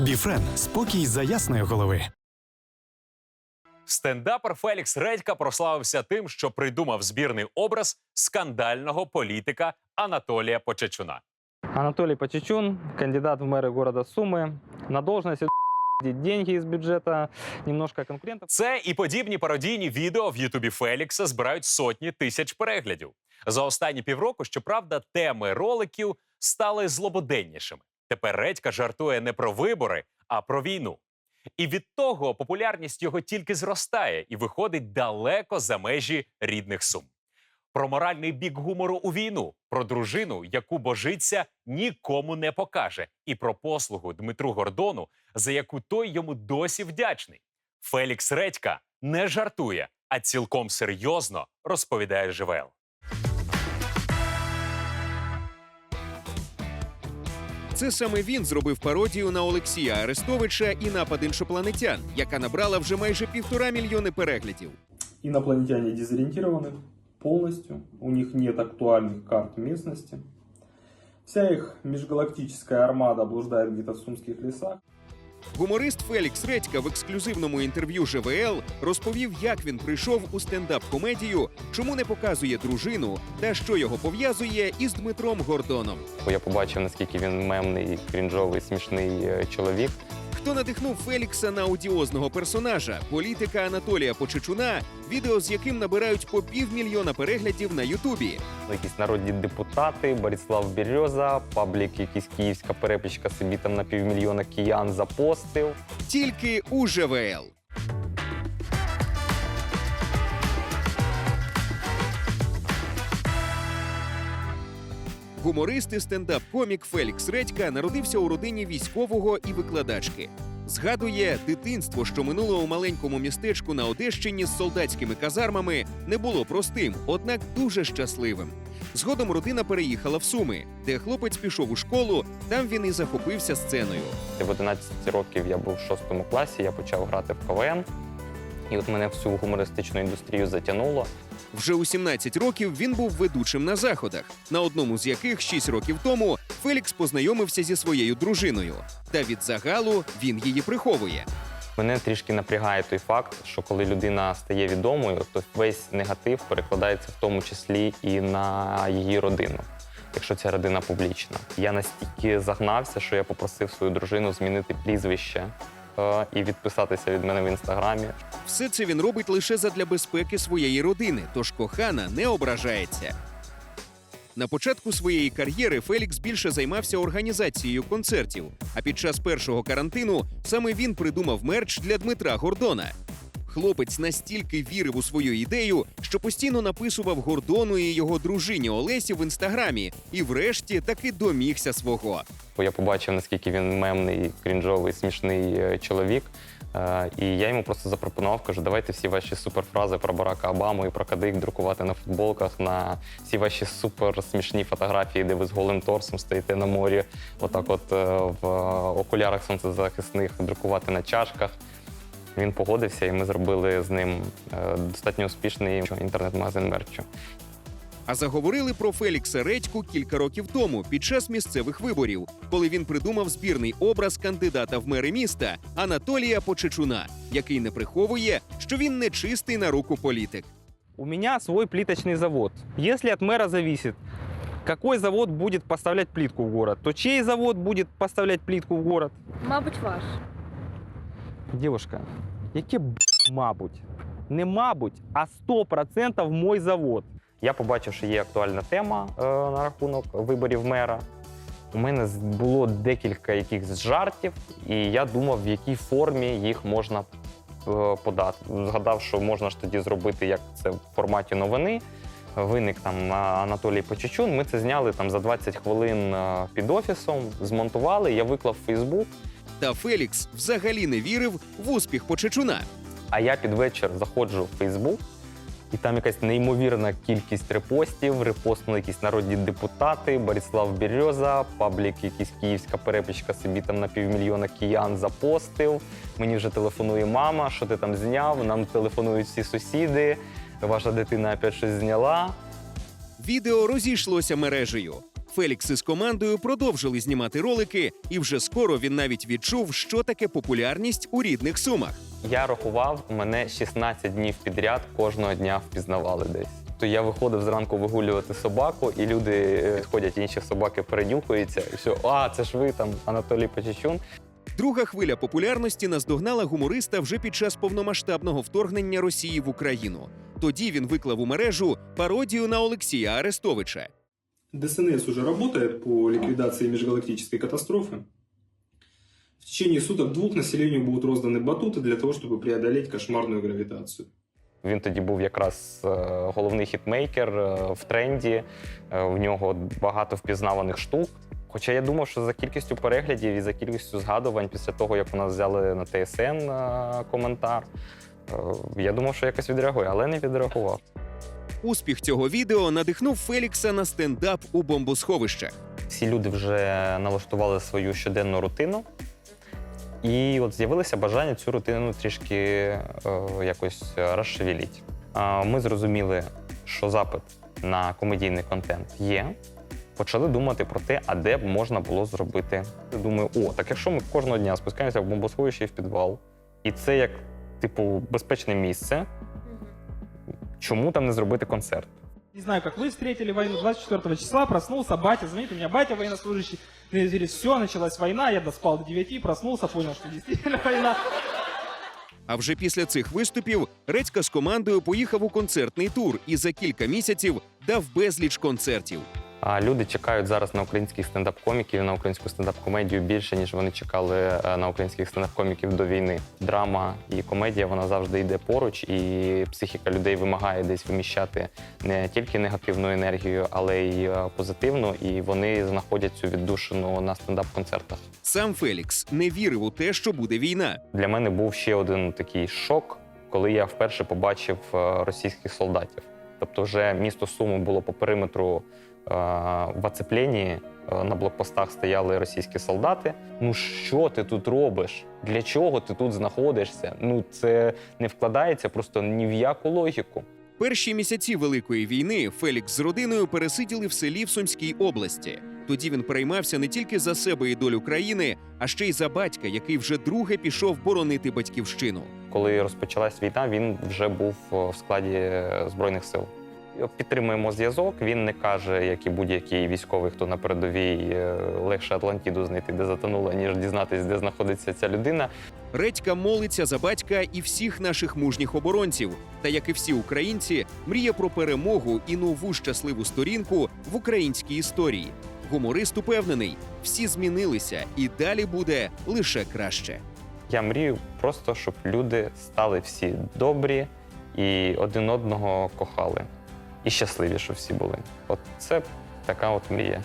Біфрен спокій за ясної голови. Стендапер Фелікс Редька прославився тим, що придумав збірний образ скандального політика Анатолія Почечуна. Анатолий Почечун, кандидат в мэры города Сумы. На должность деньги из бюджета, немножко конкурентов. Це і подібні пародійні відео в Ютубі Фелікса збирають сотні тисяч переглядів. За останні півроку, щоправда, теми роликів стали злободеннішими. Тепер Редька жартує не про вибори, а про війну. І від того популярність його тільки зростає і виходить далеко за межі рідних сум. Про моральний бік гумору у війну, про дружину, яку божиться нікому не покаже, і про послугу Дмитру Гордону, за яку той йому досі вдячний. Фелікс Редька не жартує, а цілком серйозно розповідає ЖВЛ. Це саме він зробив пародію на Олексія Арестовича і напад іншопланетян, яка набрала вже майже півтора мільйони переглядів. Инопланетяне дезориентированы полностью, у них нет актуальных карт местности. Вся их межгалактическая армада блуждает где-то в сумских лесах. Гуморист Фелікс Редька в ексклюзивному інтерв'ю ЖВЛ розповів, як він прийшов у стендап-комедію, чому не показує дружину та що його пов'язує із Дмитром Гордоном. Я побачив, наскільки він мемний, крінжовий, смішний е, чоловік. Хто надихнув Фелікса на одіозного персонажа, політика Анатолія Почечуна, відео з яким набирають по півмільйона переглядів на Ютубі. Якісь народні депутати, Борислав Береза, паблік, якийсь київська перепічка собі там на півмільйона киян запостив. Тільки у ЖВЛ. Гуморист і стендап-комік Фелікс Редька народився у родині військового і викладачки. Згадує, дитинство, що минуло у маленькому містечку на Одещині з солдатськими казармами, не було простим, однак дуже щасливим. Згодом родина переїхала в Суми, де хлопець пішов у школу. Там він і захопився сценою. В 11 років я був в шостому класі, я почав грати в КВН. І от мене всю гумористичну індустрію затягнуло. Вже у 17 років він був ведучим на заходах, на одному з яких 6 років тому Фелікс познайомився зі своєю дружиною. Та від загалу він її приховує. Мене трішки напрягає той факт, що коли людина стає відомою, то весь негатив перекладається в тому числі і на її родину, якщо ця родина публічна. Я настільки загнався, що я попросив свою дружину змінити прізвище і відписатися від мене в інстаграмі. Все це він робить лише задля безпеки своєї родини, тож кохана не ображається. На початку своєї кар'єри Фелікс більше займався організацією концертів. А під час першого карантину саме він придумав мерч для Дмитра Гордона. Хлопець настільки вірив у свою ідею, що постійно написував Гордону і його дружині Олесі в інстаграмі, і врешті таки домігся свого. Я побачив, наскільки він мемний, крінжовий, смішний е, чоловік. Е, І я йому просто запропонував, кажу, давайте всі ваші суперфрази про Барака Обаму і про кадик друкувати на футболках, на всі ваші суперсмішні фотографії, де ви з голим торсом стоїте на морі, отак от е, в окулярах сонцезахисних друкувати на чашках. Він погодився, і ми зробили з ним е, достатньо успішний інтернет-магазин мерчу. А заговорили про Фелікса Редьку кілька років тому під час місцевих виборів, коли він придумав збірний образ кандидата в мери міста Анатолія Почечуна, який не приховує, що він не чистий на руку політик. У меня свой плиточный завод. Если от мэра зависит, какой завод будет поставлять плитку в город, то чей завод будет поставлять плитку в город? Мабуть, ваш. Девушка, яке б, мабуть, не мабуть, а 100% мой завод. Я побачив, що є актуальна тема е, на рахунок виборів мера. У мене було декілька якихось жартів, і я думав, в якій формі їх можна е, подати. Згадав, що можна ж тоді зробити, як це в форматі новини. Виник там Анатолій Почечун. Ми це зняли там за 20 хвилин е, під офісом, змонтували. Я виклав в Фейсбук. Та Фелікс взагалі не вірив в успіх Почечуна. А я під вечір заходжу в Фейсбук, і там якась неймовірна кількість репостів. Репостнули якісь народні депутати, Борислав Береза, паблік, якийсь київська перепічка собі там на півмільйона киян запостив. Мені вже телефонує мама, що ти там зняв. Нам телефонують всі сусіди. Ваша дитина опять щось зняла. Відео розійшлося мережею. Фелікс із командою продовжили знімати ролики, і вже скоро він навіть відчув, що таке популярність у рідних сумах. Я рахував, мене 16 днів підряд кожного дня впізнавали десь. То я виходив зранку вигулювати собаку, і люди е, підходять, інші собаки передюхуються, і все, а це ж ви там Анатолій Почечун. Друга хвиля популярності наздогнала гумориста вже під час повномасштабного вторгнення Росії в Україну. Тоді він виклав у мережу пародію на Олексія Арестовича. ДСНС уже работает по ликвидации межгалактической катастрофы. В течение суток двух населению будут розданы батуты для того, чтобы преодолеть кошмарную гравитацию. Він тоді був якраз е, головний хітмейкер е, в тренді. е, В нього багато впізнаваних штук. Хоча я думав, що за кількістю переглядів і за кількістю згадувань після того, як у нас взяли на ТСН е, коментар, е, я думав, що якось відреагує, але не відреагував. Успіх цього відео надихнув Фелікса на стендап у бомбосховищах. Всі люди вже налаштували свою щоденну рутину. І от з'явилося бажання цю рутину трішки е, якось розшевеліть. А ми зрозуміли, що запит на комедійний контент є. Почали думати про те, а де б можна було зробити. Думаю, о, так якщо ми кожного дня спускаємося в бомбосховище і в підвал, і це як, типу, безпечне місце, чому там не зробити концерт? Не знаю, как вы встретили войну. 24 числа проснулся, батя звонит, у меня батя военнослужащий. Говорит, все, началась война, я доспал до 9, проснулся, понял, что действительно война. А вже після цих виступів Редька з командою поїхав у концертний тур і за кілька місяців дав безліч концертів. А люди чекають зараз на українських стендап-коміків на українську стендап-комедію більше, ніж вони чекали е, на українських стендап-коміків до війни. Драма і комедія вона завжди йде поруч, і психіка людей вимагає десь виміщати не тільки негативну енергію, але й е, позитивну. І вони знаходять цю віддушину на стендап-концертах. Сам Фелікс не вірив у те, що буде війна. Для мене був ще один такий шок, коли я вперше побачив е, російських солдатів. Тобто, вже місто Суми було по периметру в оцепленні. е, На блокпостах стояли російські солдати. Ну що ти тут робиш? Для чого ти тут знаходишся? Ну це не вкладається просто ні в яку логіку. Перші місяці Великої війни Фелікс з родиною пересиділи в селі в Сумській області. Тоді він переймався не тільки за себе і долю країни, а ще й за батька, який вже друге пішов боронити батьківщину. Коли розпочалась війна, він вже був е, в складі е, збройних сил. Підтримуємо зв'язок. Він не каже, як і будь-який військовий, хто на передовій е, легше Атлантіду знайти, де затонула, ніж дізнатись, де знаходиться ця людина. Редька молиться за батька і всіх наших мужніх оборонців. Та як і всі українці, мріє про перемогу і нову щасливу сторінку в українській історії. Гуморист упевнений, всі змінилися, і далі буде лише краще. Я мрію просто, щоб люди стали всі добрі і один одного кохали. І щасливі, що всі були. От це така от мрія.